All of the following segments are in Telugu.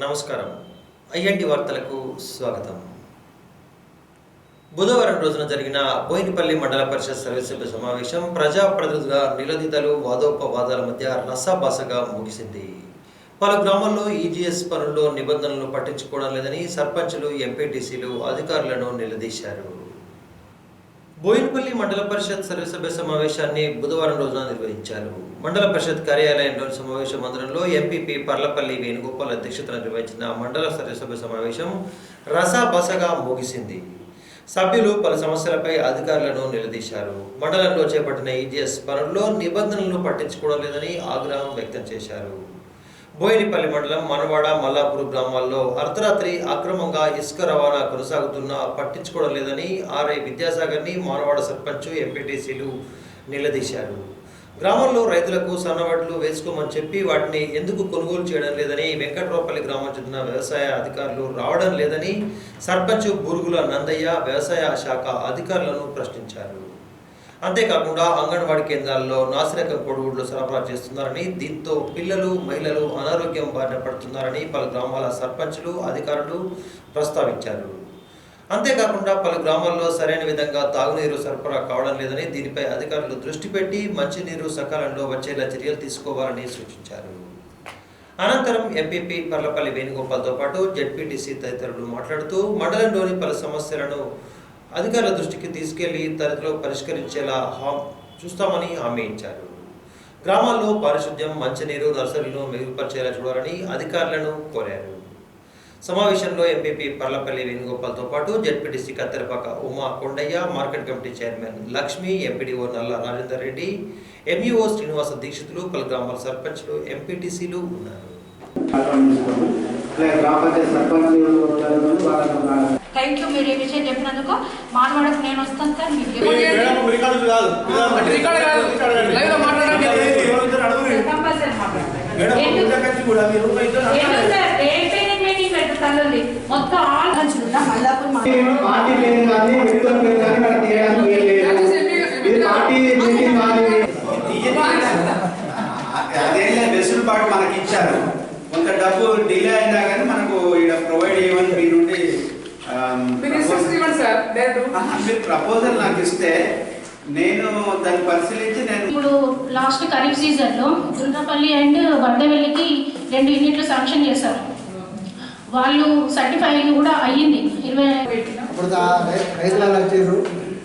నమస్కారం. ఐఎన్టి వార్తలకు స్వాగతం. బుధవారం రోజున జరిగిన బోయినపల్లి మండల పరిషత్ సర్వసభ్య సమావేశం ప్రజాప్రతినిధుల నిలదీతలు వాదోపవాదాల మధ్య రసాభాసగా ముగిసింది. పలు గ్రామాల్లో ఈజీఎస్ పనుల్లో నిబంధనలు పట్టించుకోవడం లేదని సర్పంచులు ఎంపీటీసీలు అధికారులను నిలదీశారు. బోయినపల్లి మండల పరిషత్ సర్వసభ్య సమావేశాన్ని బుధవారం రోజున నిర్వహించారు. మండల పరిషత్ కార్యాలయంలోని సమావేశ మందిరంలో ఎంపీపీ పర్లపల్లి వేణుగోపాల్ అధ్యక్షతన నిర్వహించిన మండల సర్వసభ్య సమావేశం రసాబసగా ముగిసింది. సభ్యులు పలు సమస్యలపై అధికారులను నిలదీశారు. మండలంలో చేపట్టిన ఈజీఎస్ పనుల్లో నిబంధనలను పట్టించుకోవడం లేదని ఆగ్రహం వ్యక్తం చేశారు. బోయినపల్లి మండలం మనవాడ మల్లాపూర్ గ్రామాల్లో అర్ధరాత్రి అక్రమంగా ఇసుక రవాణా కొనసాగుతున్నా పట్టించుకోవడం లేదని ఆర్ఐ విద్యాసాగర్ని మానవాడ సర్పంచ్ ఎంపీటీసీలు నిలదీశారు. గ్రామంలో రైతులకు సన్నవడ్లు వేసుకోమని చెప్పి వాటిని ఎందుకు కొనుగోలు చేయడం లేదని వెంకట్రావుపల్లి గ్రామం చెందిన వ్యవసాయ అధికారులు రావడం లేదని సర్పంచ్ బురుగుల నందయ్య వ్యవసాయ శాఖ అధికారులను ప్రశ్నించారు. అంతేకాకుండా అంగన్వాడీ కేంద్రాల్లో నాసిరకం కొడుగుడ్లు సరఫరా చేస్తున్నారని దీంతో పిల్లలు మహిళలు అనారోగ్యం బారిన పడుతున్నారని పలు గ్రామాల సర్పంచులు అధికారులు ప్రస్తావించారు. అంతేకాకుండా పలు గ్రామాల్లో సరైన విధంగా తాగునీరు సరఫరా కావడం లేదని దీనిపై అధికారులు దృష్టి పెట్టి మంచినీరు సకాలంలో వచ్చేలా చర్యలు తీసుకోవాలని సూచించారు. అనంతరం ఎంపీపీ పర్లపల్లి వేణుగోపాల్తో పాటు జెడ్పీటీసీ తదితరులు మాట్లాడుతూ మండలంలోని పలు సమస్యలను అధికారుల దృష్టికి తీసుకెళ్ళి త్వరలో పరిష్కరించేలా హా- చూస్తామని హామీ ఇచ్చారు. గ్రామాల్లో పారిశుద్ధ్యం మంచినీరు నర్సరీలను మెరుగుపరిచేలా చూడాలని అధికారులను కోరారు. సమావేశంలో ఎంపీపీ పర్లపల్లి వేణుగోపాల్తో పాటు ZPTC Katterapaka Uma Kondaiah market committee chairman Lakshmi MPDO Nalla Rajender Reddy MEO Srinivasa Dikshitulu పలు గ్రామాల సర్పంచ్లు ఎంపీటీసీలు ఉన్నారు. థ్యాంక్ యూ మీరు ఈ విషయం చెప్పినందుకు మానవాడకు నేను వస్తాను సార్. మొత్తం ఆల్ వెసులుబాటు మనకి ఇచ్చారు కొంత డబ్బు డిలే అయినా కానీ మనకు ఇక్కడ ప్రొవైడ్ చేయమని మీ నుండి ఆమ్, మీరు ఇన్స్ట్రక్షన్ ఇవ్వండి సార్ ఆహా, మీరు ప్రపోజల్ నాకు ఇస్తే నేను దాన్ని పరిశీలించి నేను ఇప్పుడు లాస్ట్ ఖరీఫ్ సీజన్లో దుర్గపల్లి అండ్ వరదవెల్లికి రెండు యూనిట్లు శాంక్షన్ చేశారు. వాళ్ళు సర్టిఫై కూడా అయ్యింది. ఇరవై ఇప్పుడు రైతులు అలా వచ్చారు.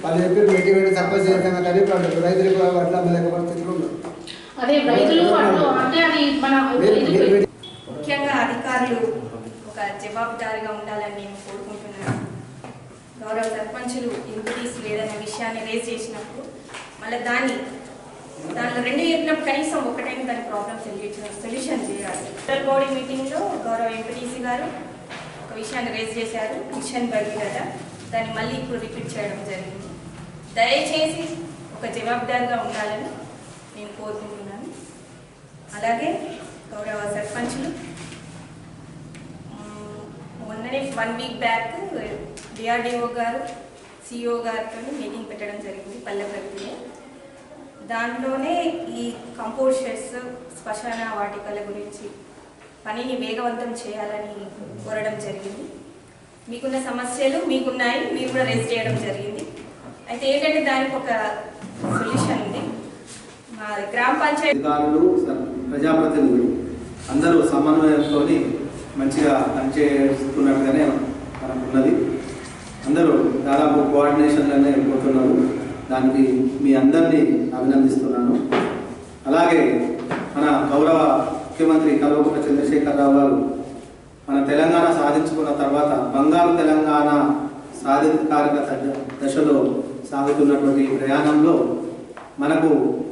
వాళ్ళు చెప్పి మీటింగ్ పెట్టి సర్పంచ్ చేయకుండా కానీ ఇప్పుడు రైతులకు లేకపోతే అదే రైతులు వాళ్ళు అంటే అది మన ముఖ్యంగా అధికారులు ఒక జవాబుదారీగా ఉండాలని నేను కోరుకుంటున్నాను గౌరవ సర్పంచులు ఎంపీటీస్ లేదన్న విషయాన్ని రేజ్ చేసినప్పుడు మళ్ళీ దాన్ని దాంట్లో రెండు చెప్పినప్పుడు కనీసం ఒకటైనా దాని ప్రాబ్లమ్స్ సొల్యూషన్ సొల్యూషన్ చేయాలి. ఇంటర్ బాడీ మీటింగ్లో గౌరవ ఎంపీటీసీ గారు ఒక విషయాన్ని రేజ్ చేశారు మిషన్ భగీరథ దాన్ని మళ్ళీ ఇప్పుడు రిపీట్ చేయడం జరిగింది. దయచేసి ఒక జవాబుదారిగా ఉండాలని నేను కోరుకుంటున్నాను. అలాగే గౌరవ సర్పంచులు మొన్ననే వన్ వీక్ బ్యాక్ డిఆర్డిఓ గారు సిఇఓ గారితో మీటింగ్ పెట్టడం జరిగింది పల్లె ప్రగతిలో దాంట్లోనే ఈ కంపోజ్ శ్మశాన వాటికల గురించి పనిని వేగవంతం చేయాలని కోరడం జరిగింది. మీకున్న సమస్యలు మీకున్నాయి మీరు కూడా రేజ్ చేయడం జరిగింది. అయితే ఏంటంటే దానికి ఒక సొల్యూషన్ ఉంది. మా గ్రామ పంచాయతీ ప్రజాప్రతినిధులు అందరూ సమన్వయంతో మంచిగా పనిచేస్తున్నట్టుగానే మనకు ఉన్నది అందరూ దాదాపు కోఆర్డినేషన్లోనే పోతున్నారు. దానికి మీ అందరినీ అభినందిస్తున్నాను. అలాగే మన గౌరవ ముఖ్యమంత్రి కల్వకుంట్ల చంద్రశేఖరరావు గారు మన తెలంగాణ సాధించుకున్న తర్వాత బంగారు తెలంగాణ సాధికారిక దశలో సాగుతున్నటువంటి ప్రయాణంలో మనకు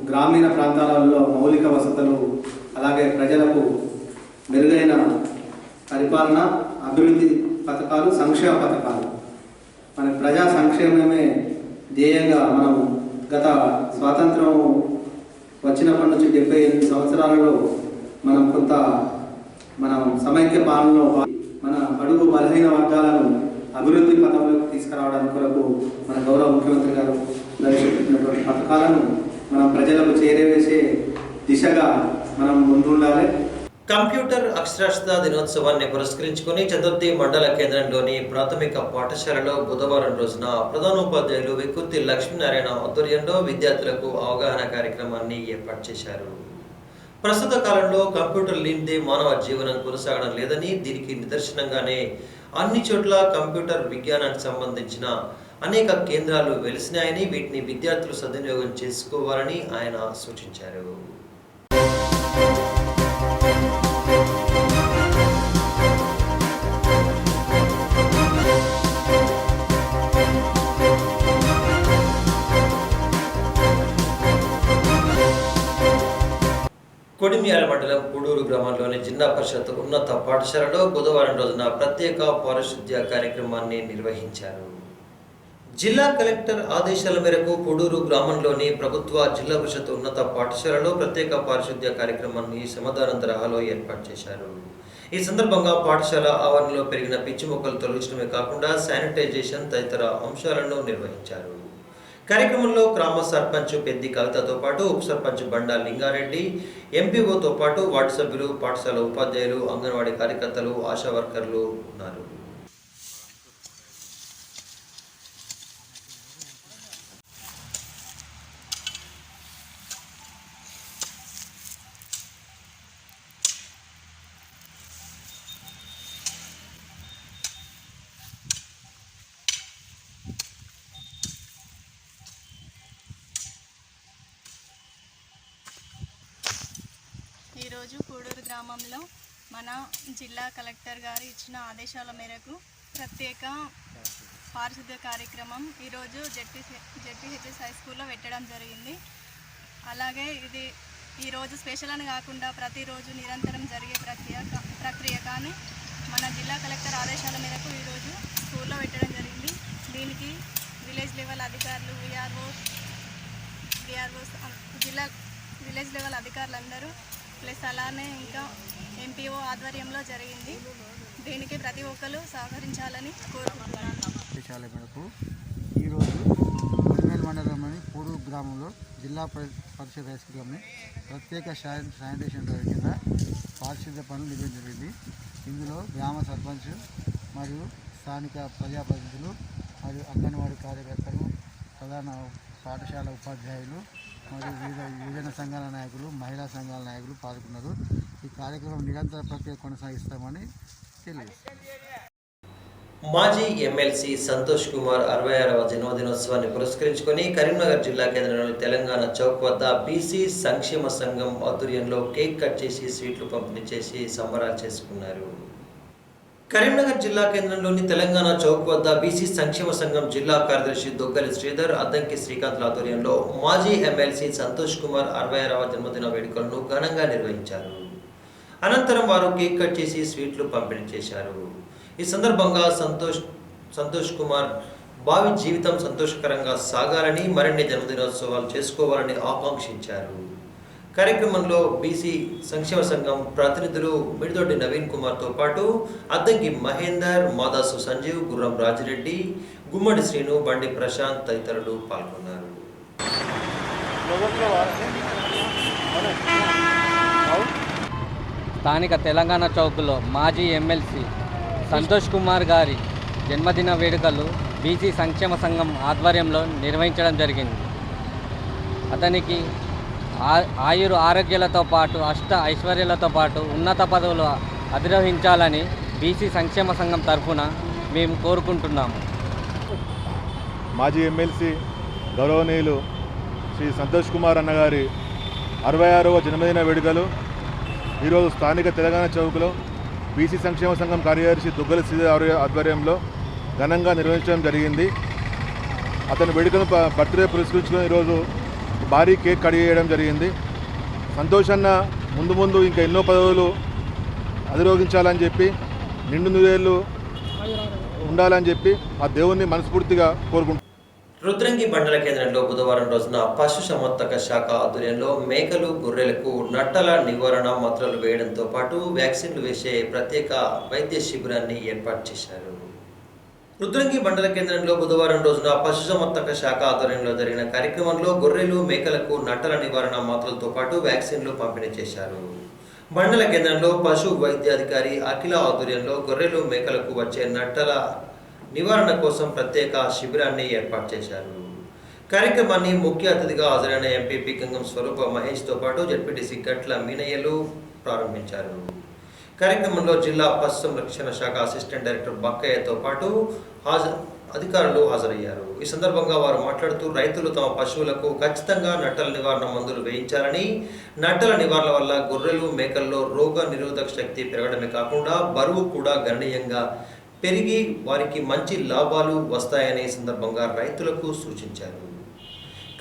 గ్రామీణ ప్రాంతాలలో మౌలిక వసతులు అలాగే ప్రజలకు మెరుగైన పరిపాలన అభివృద్ధి పథకాలు సంక్షేమ పథకాలు. మన ప్రజా సంక్షేమమే ధ్యేయంగా మనం గత స్వాతంత్రం వచ్చినప్పటి నుంచి డెబ్బై ఎనిమిది సంవత్సరాలలో మనం కొంత మనం సమైక్య పాలనలో మన అడుగు బలహీన వర్గాలను అభివృద్ధి పథంలోకి తీసుకురావడానికి కొరకు మన గౌరవ ముఖ్యమంత్రి గారు ప్రవేశపెట్టినటువంటి పథకాలను మనం ప్రజలకు చేరవేసే దిశగా మనం ముందుండాలి. కంప్యూటర్ అక్షరాస్యత దినోత్సవాన్ని పురస్కరించుకొని చతుర్థి మండల కేంద్రంలోని ప్రాథమిక పాఠశాలలో బుధవారం రోజున ప్రధానోపాధ్యాయులు వికుర్తి లక్ష్మీనారాయణ ఆధ్వర్యంలో విద్యార్థులకు అవగాహన కార్యక్రమాన్ని ఏర్పాటు చేశారు. ప్రస్తుత కాలంలో కంప్యూటర్ లేనిదే మానవ జీవనం కొనసాగడం లేదని దీనికి నిదర్శనంగానే అన్ని చోట్ల కంప్యూటర్ విజ్ఞానానికి సంబంధించిన అనేక కేంద్రాలు వెలిసినాయని వీటిని విద్యార్థులు సద్వినియోగం చేసుకోవాలని ఆయన సూచించారు. కొడిమియాల మండలం గ్రామంలోని జిల్లా పరిషత్ ఉన్నత పాఠశాలలో బుధవారం రోజున ప్రత్యేక పారిశుద్ధ్య కార్యక్రమాన్ని నిర్వహించారు. జిల్లా కలెక్టర్ ఆదేశాల మేరకు కూడూరు గ్రామంలోని ప్రభుత్వ జిల్లా పరిషత్ ఉన్నత పాఠశాలలో ప్రత్యేక పారిశుద్ధ్య కార్యక్రమాన్ని సమాధానం తరహాలో ఏర్పాటు చేశారు. ఈ సందర్భంగా పాఠశాల ఆవరణలో పెరిగిన పిచ్చి మొక్కలు తొలగించడమే కాకుండా శానిటైజేషన్ తదితర అంశాలను నిర్వహించారు. కార్యక్రమంలో గ్రామ సర్పంచ్ పెద్ది కవితతో పాటు ఉప సర్పంచ్ బండా లింగారెడ్డి ఎంపీఓతో పాటు వార్డు సభ్యులు పాఠశాల ఉపాధ్యాయులు అంగన్వాడీ కార్యకర్తలు ఆశా వర్కర్లు ఉన్నారు. ఈరోజు కూడూరు గ్రామంలో మన జిల్లా కలెక్టర్ గారు ఇచ్చిన ఆదేశాల మేరకు ప్రత్యేక పారిశుద్ధ్య కార్యక్రమం ఈరోజు జెడ్పీ జెడ్పీహెచ్ఎస్ హై స్కూల్లో పెట్టడం జరిగింది. అలాగే ఇది ఈరోజు స్పెషల్ అని కాకుండా ప్రతిరోజు నిరంతరం జరిగే ప్రక్రియ ప్రక్రియ కానీ మన జిల్లా కలెక్టర్ ఆదేశాల మేరకు ఈరోజు స్కూల్లో పెట్టడం జరిగింది. దీనికి విలేజ్ లెవెల్ అధికారులు విఆర్ఓ విఆర్ఓస్ జిల్లా విలేజ్ లెవెల్ అధికారులందరూ ప్లస్ అలానే ఇంకా ఎంపీఓ ఆధ్వర్యంలో జరిగింది. దీనికి ప్రతి ఒక్కరు సహకరించాలని కోరుకుంటున్నాను. మేరకు ఈరోజు కొడిమేల్ మండలంలోని పూరు గ్రామంలో జిల్లా పరిషత్ హై స్కూల్లోని ప్రత్యేక శానిటేషన్ డ్రైవ్ కింద పారిశుద్ధ్య పనులు నిర్వహించడం జరిగింది. ఇందులో గ్రామ సర్పంచ్ మరియు స్థానిక ప్రజాప్రతినిధులు మరియు అంగన్వాడీ కార్యకర్తలు ప్రధాన పాఠశాల ఉపాధ్యాయులు మరియు వివిధ యువజన సంఘాల నాయకులు మహిళా సంఘాల నాయకులు పాల్గొన్నారు. ఈ కార్యక్రమం నిరంతర ప్రక్రియ కొనసాగిస్తామని తెలియజేస్తారు మాజీ ఎమ్మెల్సీ సంతోష్ కుమార్ అరవై ఆరవ జన్మదినోత్సవాన్ని పురస్కరించుకొని కరీంనగర్ జిల్లా కేంద్రంలోని తెలంగాణ చౌక్ వద్ద బీసీ సంక్షేమ సంఘం ఆధ్వర్యంలో కేక్ కట్ చేసి స్వీట్లు పంపిణీ చేసి సంబరాలు చేసుకున్నారు. కరీంనగర్ జిల్లా కేంద్రంలోని తెలంగాణ చౌక్ వద్ద బీసీ సంక్షేమ సంఘం జిల్లా కార్యదర్శి దొగ్గలి శ్రీధర్ అద్దంకి శ్రీకాంత్ ఆధ్వర్యంలో మాజీ ఎమ్మెల్సీ సంతోష్ కుమార్ అరవై ఆరవ జన్మదిన వేడుకలను ఘనంగా నిర్వహించారు. అనంతరం వారు కేక్ కట్ చేసి స్వీట్లు పంపిణీ చేశారు. ఈ సందర్భంగా సంతోష్ సంతోష్ కుమార్ భావి జీవితం సంతోషకరంగా సాగాలని మరిన్ని జన్మదినోత్సవాలు చేసుకోవాలని ఆకాంక్షించారు. కార్యక్రమంలో బీసీ సంక్షేమ సంఘం ప్రతినిధులు మిడిదొడ్డి నవీన్ కుమార్తో పాటు అద్దంకి మహేందర్ మాదాసు సంజీవ్ గుర్రం రాజిరెడ్డి గుమ్మడి శ్రీను బండి ప్రశాంత్ తదితరులు పాల్గొన్నారు. స్థానిక తెలంగాణ చౌక్లో మాజీ ఎమ్మెల్సీ సంతోష్ కుమార్ గారి జన్మదిన వేడుకలు బీసీ సంక్షేమ సంఘం ఆధ్వర్యంలో నిర్వహించడం జరిగింది. అతనికి ఆయురు ఆరోగ్యాలతో పాటు అష్ట ఐశ్వర్యాలతో పాటు ఉన్నత పదవులు అధిరోహించాలని బీసీ సంక్షేమ సంఘం తరఫున మేము కోరుకుంటున్నాము. మాజీ ఎమ్మెల్సీ గౌరవనీయులు శ్రీ సంతోష్ కుమార్ అన్నగారి అరవై ఆరవ జన్మదిన వేడుకలు ఈరోజు స్థానిక తెలంగాణ చౌక్లో బీసీ సంక్షేమ సంఘం కార్యదర్శి దుగ్గల శ్రీధర్ ఆధ్వర్యంలో ఘనంగా నిర్వహించడం జరిగింది. అతని వేడుకను బర్త్డే పురస్కరించుకొని ఈరోజు భారీ కేక్ కట్ చేయడం జరిగింది. సంతోషన్న ముందు ముందు ఇంకా ఎన్నో పదవులు అధిరోగించాలని చెప్పి నిండు నూరేళ్ళు ఉండాలని చెప్పి ఆ దేవుణ్ణి మనస్ఫూర్తిగా కోరుకుంటున్నాను రుద్రంగి మండల కేంద్రంలో బుధవారం రోజున పశు సంవర్ధక శాఖ ఆధ్వర్యంలో మేకలు గొర్రెలకు నట్టల నివారణ మాత్రలు వేయడంతో పాటు వ్యాక్సిన్లు వేసే ప్రత్యేక వైద్య శిబిరాన్ని ఏర్పాటు చేశారు. రుద్రంగి మండల కేంద్రంలో బుధవారం రోజున పశుసంవర్ధక శాఖ ఆధ్వర్యంలో జరిగిన కార్యక్రమంలో గొర్రెలు మేకలకు నట్టల నివారణ మాత్రలతో పాటు వ్యాక్సిన్లు పంపిణీ చేశారు. మండల కేంద్రంలో పశు వైద్యాధికారి అఖిల ఆధ్వర్యంలో గొర్రెలు మేకలకు వచ్చే నట్టల నివారణ కోసం ప్రత్యేక శిబిరాన్ని ఏర్పాటు చేశారు. కార్యక్రమాన్ని ముఖ్య అతిథిగా హాజరైన ఎంపీపీ గంగం స్వరూప మహేష్తో పాటు జడ్పీటీసీ గట్ల మీనయ్యలు ప్రారంభించారు. కార్యక్రమంలో జిల్లా పశు సంరక్షణ శాఖ అసిస్టెంట్ డైరెక్టర్ బక్కయ్యతో పాటు హాజరు అధికారులు హాజరయ్యారు. ఈ సందర్భంగా వారు మాట్లాడుతూ రైతులు తమ పశువులకు ఖచ్చితంగా నట్టల నివారణ మందులు వేయించాలని నట్టల నివారణ వల్ల గొర్రెలు మేకల్లో రోగ నిరోధక శక్తి పెరగడమే కాకుండా బరువు కూడా గణనీయంగా పెరిగి వారికి మంచి లాభాలు వస్తాయని సందర్భంగా రైతులకు సూచించారు.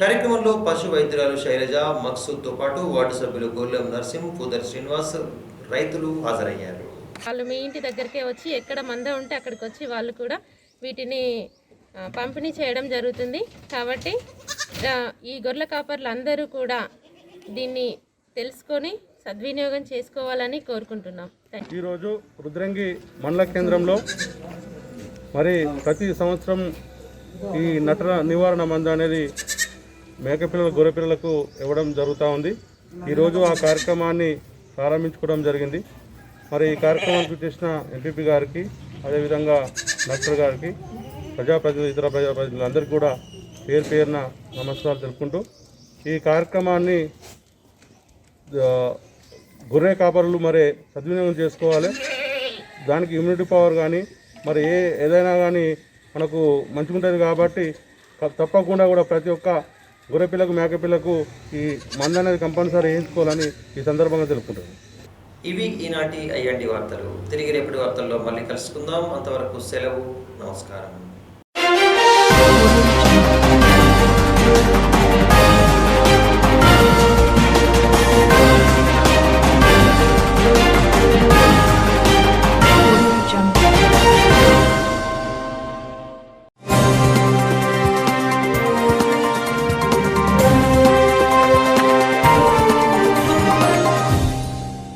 కార్యక్రమంలో పశు వైద్యురాలు శైలజ మక్సూద్తో పాటు వార్డు సభ్యులు గొల్లెం నర్సింహ్ పూదర్ శ్రీనివాస్ రైతులు హాజరయ్యారు. వాళ్ళు మీ ఇంటి దగ్గరికే వచ్చి ఎక్కడ మంద ఉంటే అక్కడికి వచ్చి వాళ్ళు కూడా వీటిని పంపిణీ చేయడం జరుగుతుంది. కాబట్టి ఈ గొర్రెల కాపర్లు అందరూ కూడా దీన్ని తెలుసుకొని సద్వినియోగం చేసుకోవాలని కోరుకుంటున్నాం. ఈరోజు రుద్రంగి మండల కేంద్రంలో మరి ప్రతి సంవత్సరం ఈ నటన నివారణ మందు అనేది మేకపిల్లల గొర్రెపిల్లలకు ఇవ్వడం జరుగుతూ ఉంది. ఈరోజు ఆ కార్యక్రమాన్ని ప్రారంభించుకోవడం జరిగింది. మరి ఈ కార్యక్రమానికి చేసిన ఎంపీపీ గారికి అదేవిధంగా డాక్టర్ గారికి ప్రజాప్రతినిధులు ఇతర ప్రజాప్రతినిధులందరికీ కూడా పేరు పేరున నమస్కారాలు తెలుపుకుంటూ ఈ కార్యక్రమాన్ని గొర్రె కాపరులు మరి సద్వినియోగం చేసుకోవాలి. దానికి ఇమ్యూనిటీ పవర్ కానీ మరి ఏ ఏదైనా కానీ మనకు మంచిగా ఉంటుంది కాబట్టి తప్పకుండా కూడా ప్రతి ఒక్క గొర్రె పిల్లకు మేక పిల్లకు ఈ మంద అనేది కంపల్సరీ వేయించుకోవాలని ఈ సందర్భంగా తెలుపుకుంటారు ఇవి ఈనాటి అయ్యండి వార్తలు. తిరిగి రేపటి వార్తల్లో మళ్ళీ కలుసుకుందాం. అంతవరకు సెలవు నమస్కారం.